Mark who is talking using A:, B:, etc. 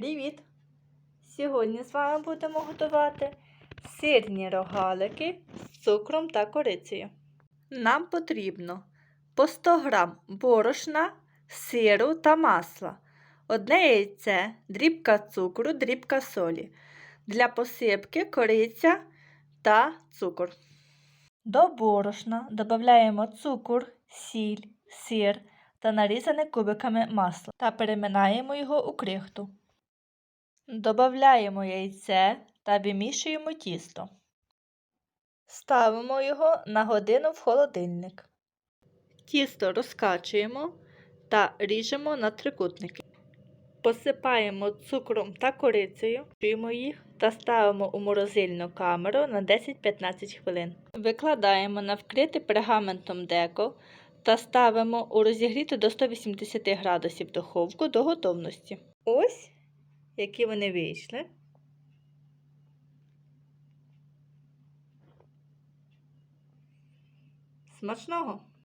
A: Привіт! Сьогодні з вами будемо готувати сирні рогалики з цукром та корицею. Нам потрібно по 100 г борошна, сиру та масла, одне яйце, дрібка цукру, дрібка солі. Для посипки кориця та цукор. До борошна додаємо цукор, сіль, сир та нарізане кубиками масло та переминаємо його у крихту. Добавляємо яйце та вимішуємо тісто. Ставимо його на годину в холодильник. Тісто розкачуємо та ріжемо на трикутники. Посипаємо цукром та корицею, чуємо їх та ставимо у морозильну камеру на 10-15 хвилин. Викладаємо на вкрите пергаментом деко та ставимо у розігріту до 180 градусів духовку до готовності. Ось які вони вийшли. Смачного!